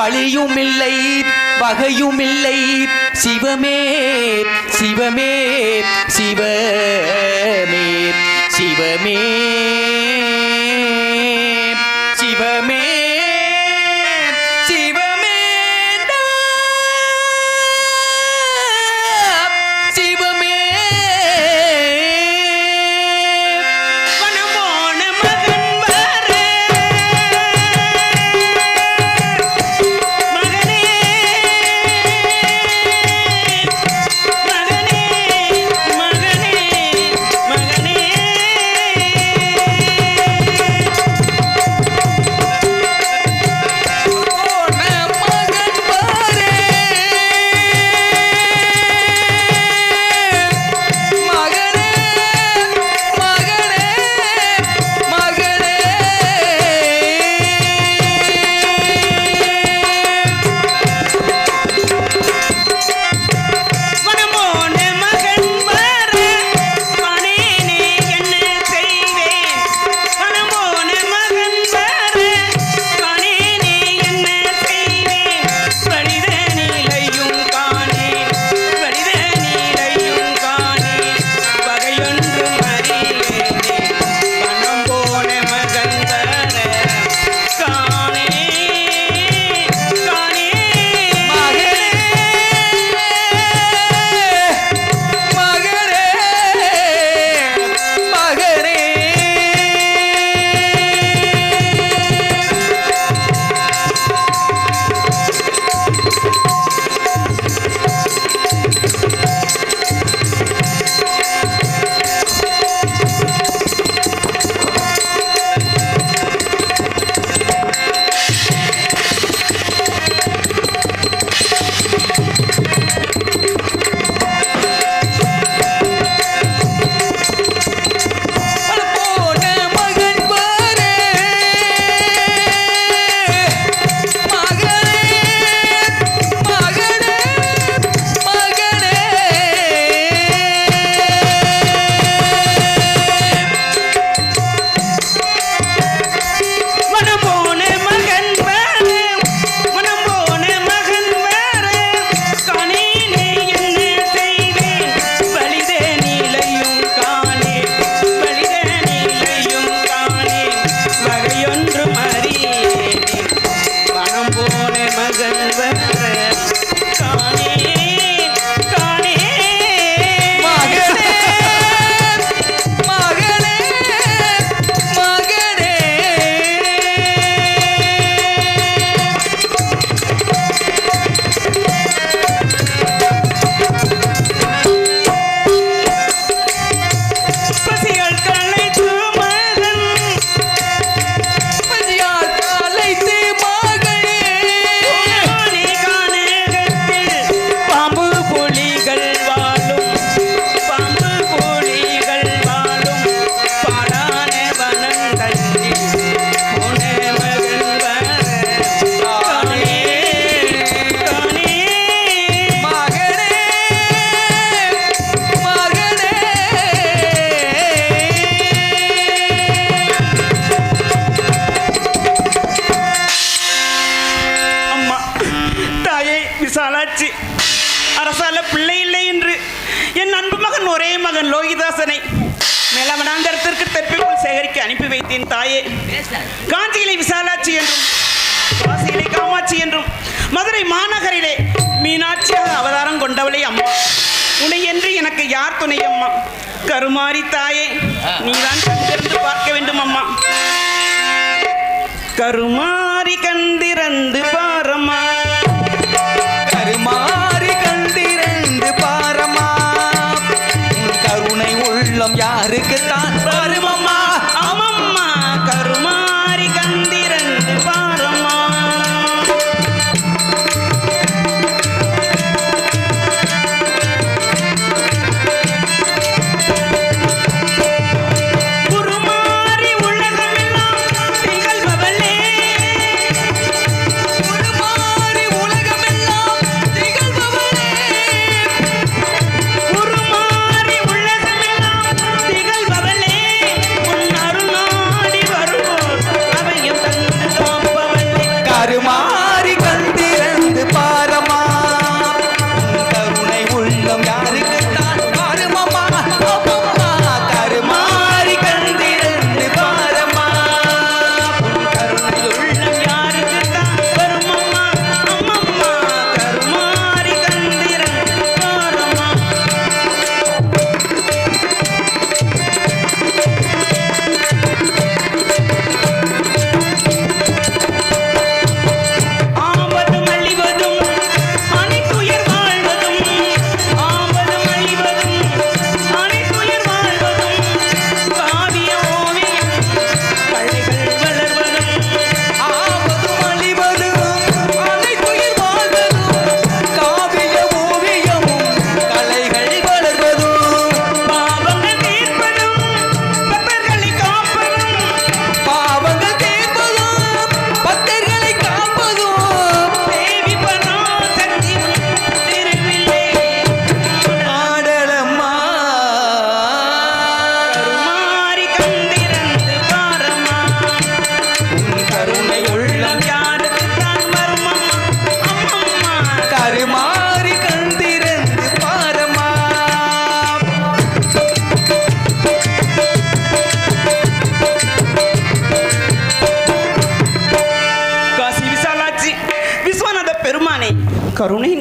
வழியும் இல்லை வகையும் இல்லை சிவமே சிவமே சிவமே சிவமே. தாயே. காஞ்சியிலே விசாலாட்சி என்றும் காசியிலே காமாட்சி என்றும் மதுரை மாநகரிலே மீனாட்சியாக அவதாரம் கொண்டவளே அம்மா. உன்னை என்று எனக்கு யார் துணை அம்மா? கருமாரி தாயே நீதான் கண்டிருந்து பார்க்க வேண்டும் அம்மா. கருமாரி கண்டிரந்து பாரம்மா. கருமாறி கண்டிரண்டு பாரம்மா. கருணை உள்ளம் யாருக்கு தான்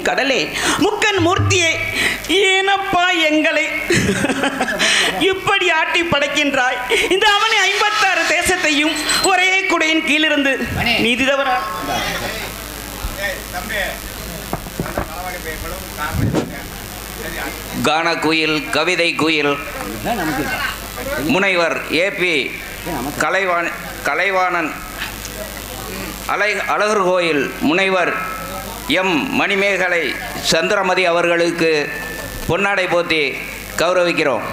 கடலே. முக்கன் மூர்த்தியே ஏனப்பா எங்களை? இப்படி ஆட்டி படைக்கின்றாய். இந்த அவனை ஐம்பத்தாறு தேசத்தையும் ஒரே குடையின் கீழிருந்து நீதி தவறா கான குயில் கவிதை குயில் முனைவர் ஏபி கலைவாண கலைவாணன் அலை அழகர் கோயில் முனைவர் எம் மணிமேகலை சந்திரமதி அவர்களுக்கு பொன்னாடை போத்தி கௌரவிக்கிறோம்.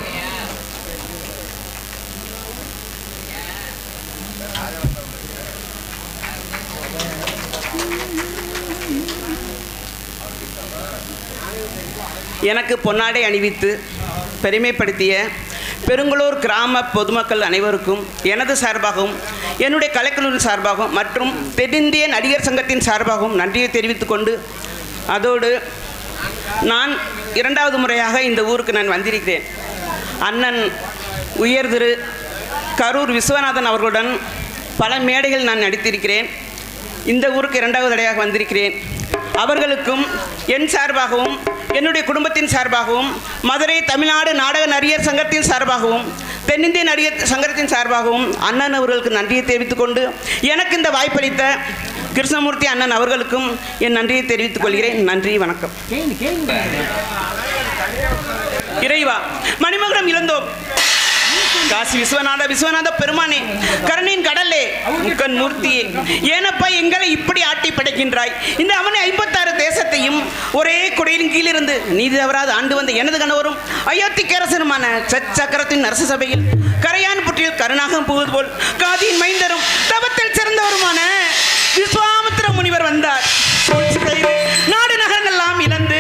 எனக்கு பொன்னாடை அணிவித்து பெருமைப்படுத்திய பெருங்குளூர் கிராம பொதுமக்கள் அனைவருக்கும் எனது சார்பாகவும் என்னுடைய கலைக்குழுவின் சார்பாகவும் மற்றும் தென்னிந்திய நடிகர் சங்கத்தின் சார்பாகவும் நன்றியை தெரிவித்துக் கொண்டு அதோடு நான் இரண்டாவது முறையாக இந்த ஊருக்கு நான் வந்திருக்கிறேன். அண்ணன் உயர் திரு கரூர் விஸ்வநாதன் அவர்களுடன் பல மேடைகள் நான் நடித்திருக்கிறேன். இந்த ஊருக்கு இரண்டாவது தடையாக வந்திருக்கிறேன். அவர்களுக்கும் என் சார்பாகவும் என்னுடைய குடும்பத்தின் சார்பாகவும் மதுரை தமிழ்நாடு நாடக நடிகர் சங்கத்தின் சார்பாகவும் தென்னிந்திய நடிகர் சங்கத்தின் சார்பாகவும் அண்ணன் அவர்களுக்கு நன்றியை தெரிவித்துக் கொண்டு எனக்கு இந்த வாய்ப்பளித்த கிருஷ்ணமூர்த்தி அண்ணன் அவர்களுக்கும் என் நன்றியை தெரிவித்துக் கொள்கிறேன். நன்றி வணக்கம். இறைவா மணிமகுடம் இழந்தோம். காசி விஸ்வநாத விஸ்வநாத பெருமானே கருணையின் கடலே முக்கன் மூர்த்தியே ஏனப்பா எங்களை இப்படி ஆட்டி படைக்கின்றாய்? இந்த அவனை ஐம்பத்தாறு தேசத்தையும் ஒரே குடையின் கீழிருந்து நீதி தவறாது ஆண்டு வந்த எனது கணவரும் அயோத்திக்கரசனுமான சச்சக்கரத்தின் அரச சபையில் கரையான் புற்றில் கருணாகம் புகுது போல் காதியின் மைந்தரும் தவத்தில் சிறந்தவருமான விஸ்வாமித்திர முனிவர் வந்தார். சூழ்ச்சி செய்து நாடு நகரங்கள்லாம் இழந்து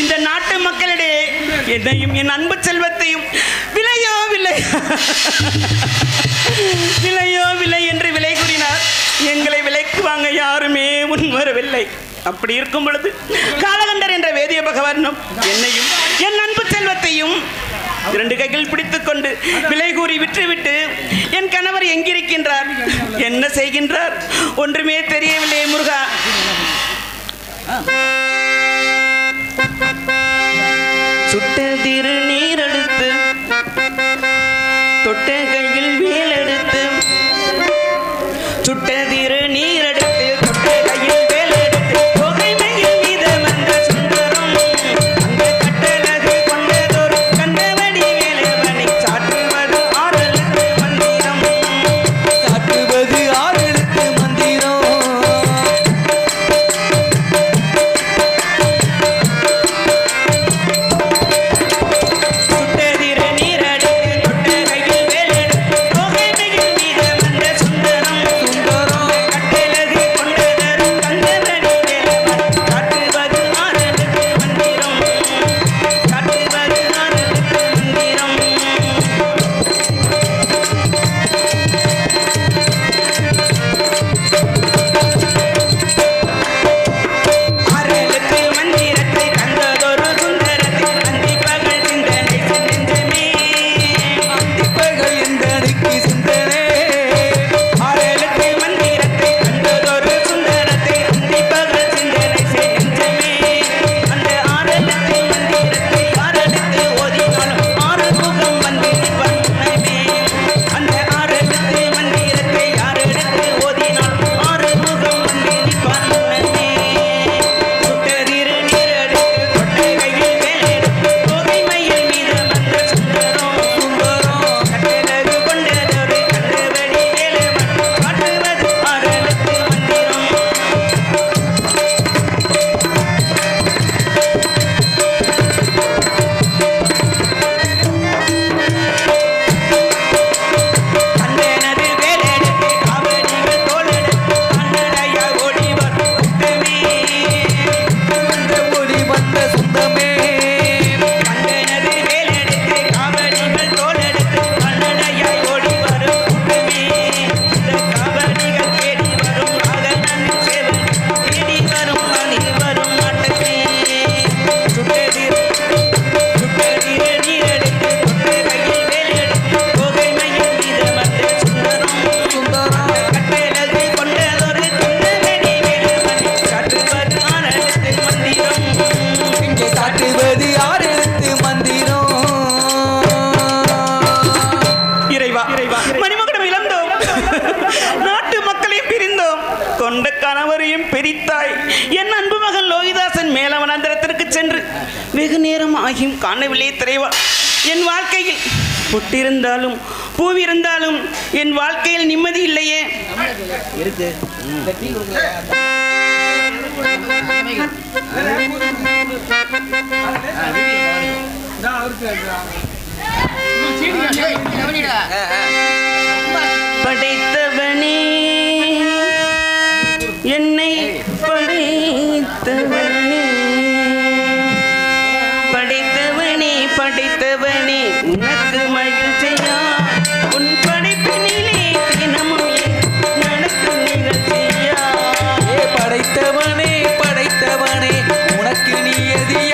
இந்த நாட்டு மக்களிடையே என்னையும் என் அன்பு செல்வத்தையும் விலையோ விலை என்று விலை கூறினார். எங்களை விலைக்கு வாங்க யாருமே முன்வரவில்லை அப்படி இருக்கும் பொழுது காலகண்டர் என்ற வேதிய பகவானும் என்னையும் என் அன்பு செல்வத்தையும் இரண்டு கைகள் பிடித்துக்கொண்டு விலை கூறி விற்றுவிட்டு என் கணவர் எங்கிருக்கின்றார்? என்ன செய்கின்றார்? ஒன்றுமே தெரியவில்லை முருகா. சுட்ட திருநீரடு fuerte என் அன்பு மகன் லோகிதாசன் மேலவனாந்திரத்திற்கு சென்று வெகு நேரம் ஆகியும் காணவில்லை திரைவா என் வாழ்க்கையில் பொட்டிருந்தாலும் பூவிருந்தாலும் என் வாழ்க்கையில் நிம்மதி இல்லையே படைத்தவனே என்னை படைத்தவனே. படைத்தவனே படைத்தவனே உனக்கு மகிழ்ச்சியா? உன் படைப்பினிலே தினமும் நடக்கும் நிகழ்ச்சியா? படைத்தவனே படைத்தவனே உனக்கு நீ எதியா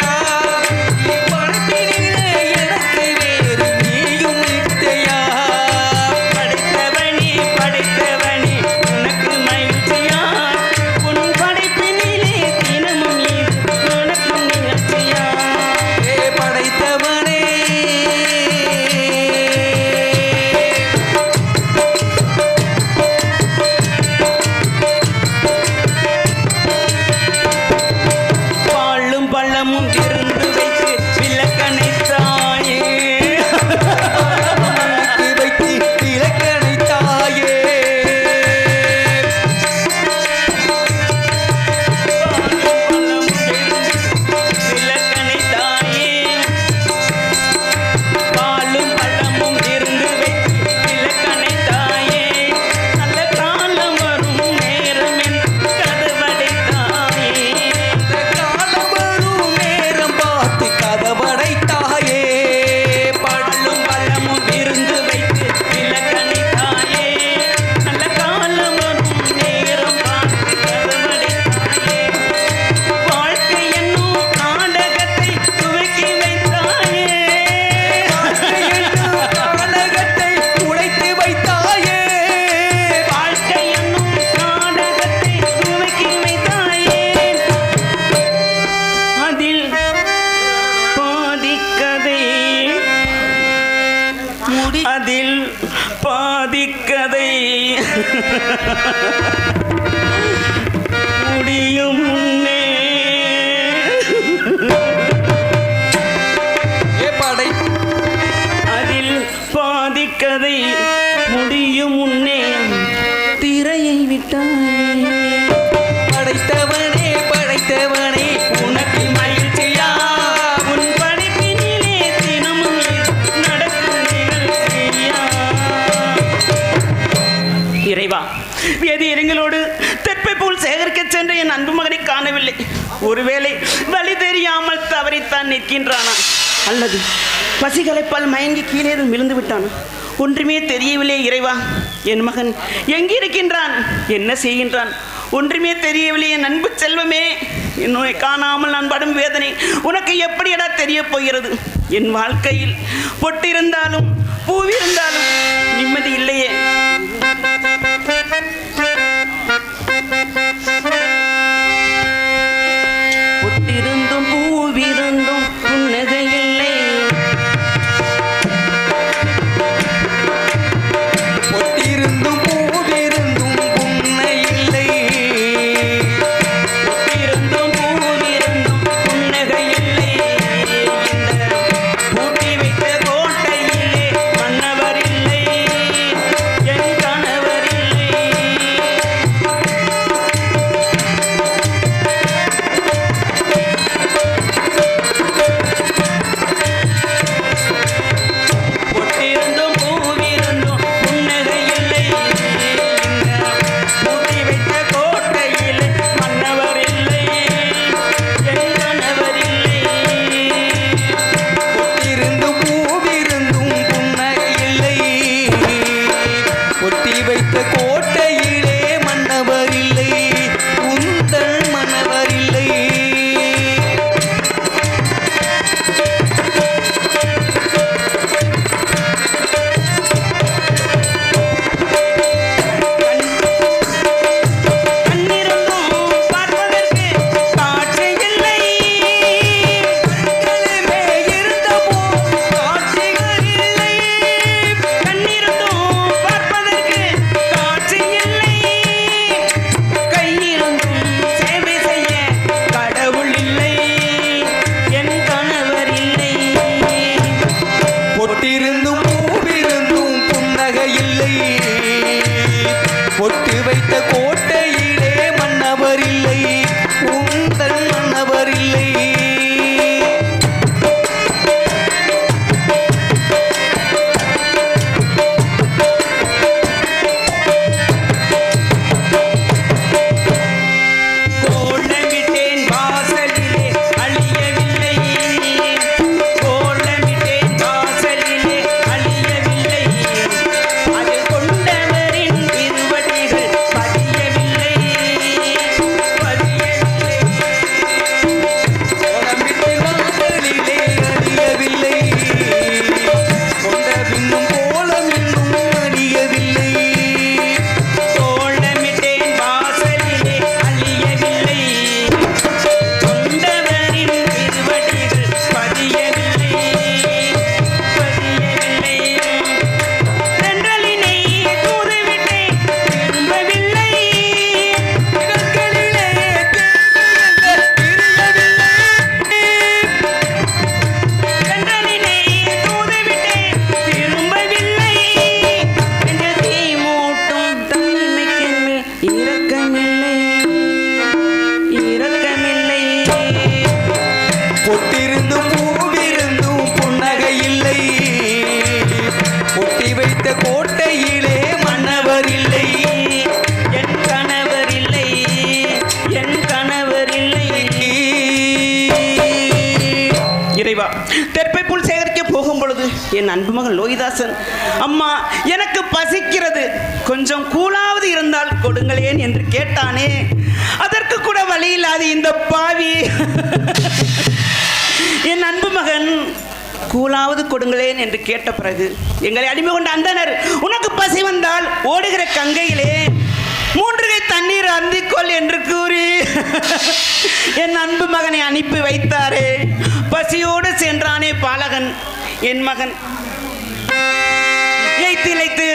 அல்லது பசிகளைப்பால் மயங்கி கீழே விழுந்து விட்டான்? ஒன்றுமே தெரியவில்லை இறைவா. என் மகன் எங்கே இருக்கின்றான் என்ன செய்கின்றான்? ஒன்றுமே தெரியவில்லை என் செல்வமே. என்னை காணாமல் நான் படும் வேதனை உனக்கு எப்படியடா தெரிய போகிறது? என் வாழ்க்கையில் ஒட்டிருந்தாலும் பூவி இருந்தாலும் நிம்மதி இல்லையே. என் அன்பு மகன் லோகிதாசன். அம்மா எனக்கு பசிக்கிறது. கொஞ்சம் கூலாவது இருந்தால் கொடுங்களேன் என்று கேட்டானே. அதற்கு கூட வழி இல்லாத இந்த பாவி. என் அன்பு மகன் கூலாவது கொடுங்களேன் என்று கேட்ட பிறகு எங்களை அடிமை கொண்ட அந்தனர் உனக்கு பசி வந்தால் ஓடுகிற கங்கையிலே மூன்று கை தண்ணீர் அந்திக்கொள் என்று கூறி என் அன்பு மகனை அனுப்பி வைத்தாரே. பசியோடு என் மகன் இழைத்து இழைத்து.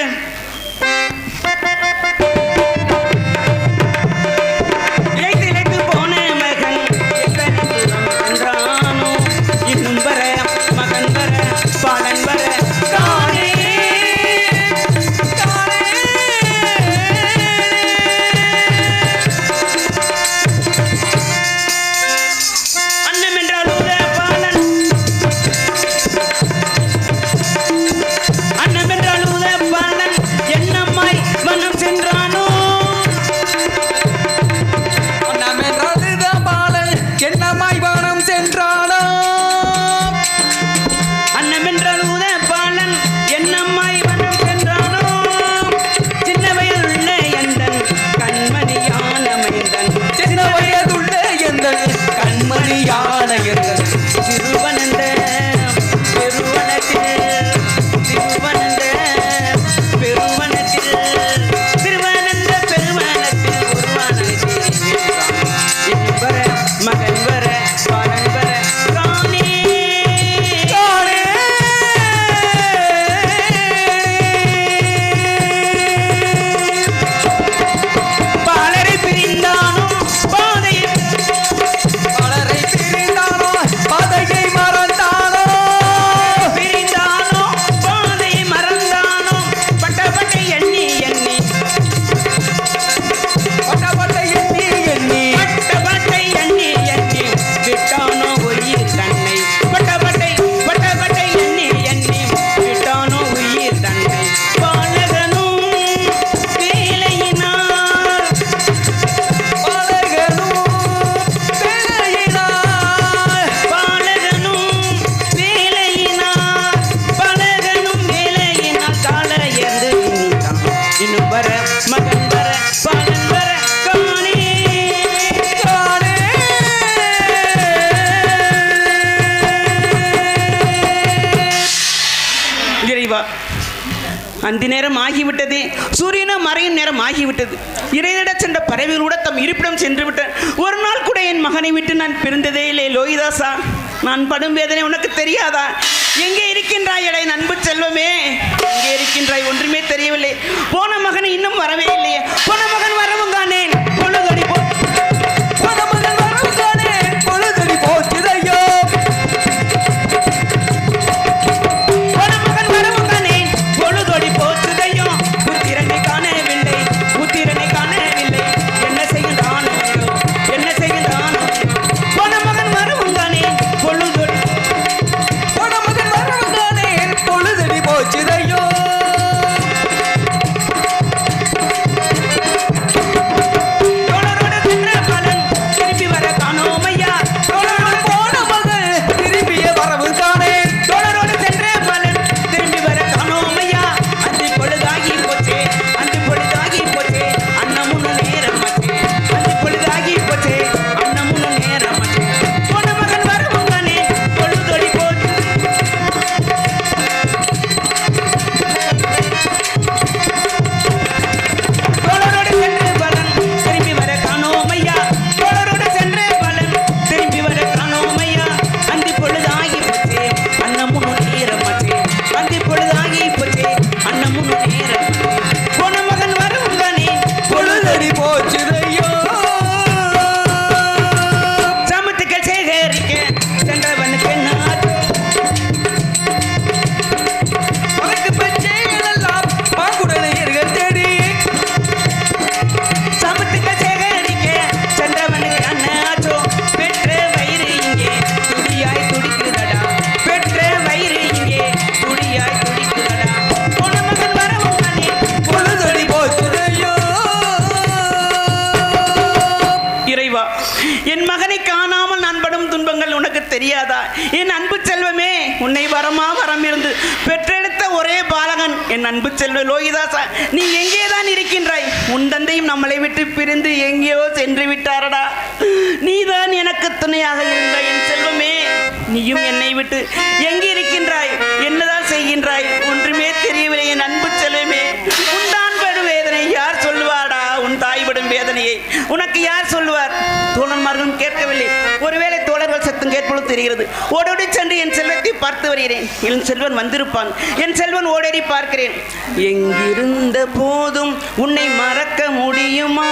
நேரம் ஆகிவிட்டது சூரியனும் மறையும் நேரம் ஆகிவிட்டது இறைநட சென்ற பறவைகளோட தம் இருப்பிடம் சென்று விட்டேன் ஒரு நாள் கூட என் மகனை விட்டு நான் பிறந்ததே இல்லை லோகிதாசா. நான் படும் வேதனை உனக்கு தெரியாதா? எங்கே இருக்கின்றாய் இலை நண்பு செல்வமே? எங்கே இருக்கின்றாய் ஒன்றுமே தெரியவில்லை. போன மகனை இன்னும் வரவே பெற்றெடுத்த ஒரே பாலகன் என் அன்பு செல்வ லோகிதாசா. நீ எங்கே தான் இருக்கின்றாய்? உன் தந்தையும் நம்மளை விட்டு பிரிந்து எங்கேயோ சென்று விட்டாரடா. நீதான் எனக்கு துணையாக இருந்த என் செல்வமே. நீயும் என்னை விட்டு எங்கே இருக்கின்றாய்? என்னதான் செய்கின்றாய்? ஒன்றுமே தெரியவில்லை என் அன்பு செல்வமே. உன்தான் படும் வேதனை யார் சொல்லுவாடா? உன் தாய் படும் வேதனையை உனக்கு யார் சொல்லுவார்? தோழன்மார்களும் கேட்கவில்லை. ஒருவேளை தோழர்கள் சத்தம் கேட்பதும் தெரிகிறது. ஓடோடி சென்று என் செல்வத்தை பார்த்து வருகிறேன். என் செல்வன் வந்திருப்பான். என் செல்வன் ஓடேறி பார்க்கிறேன். எங்கிருந்த போதும் உன்னை மறக்க முடியுமா?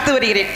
பார்த்து வருகிறேன்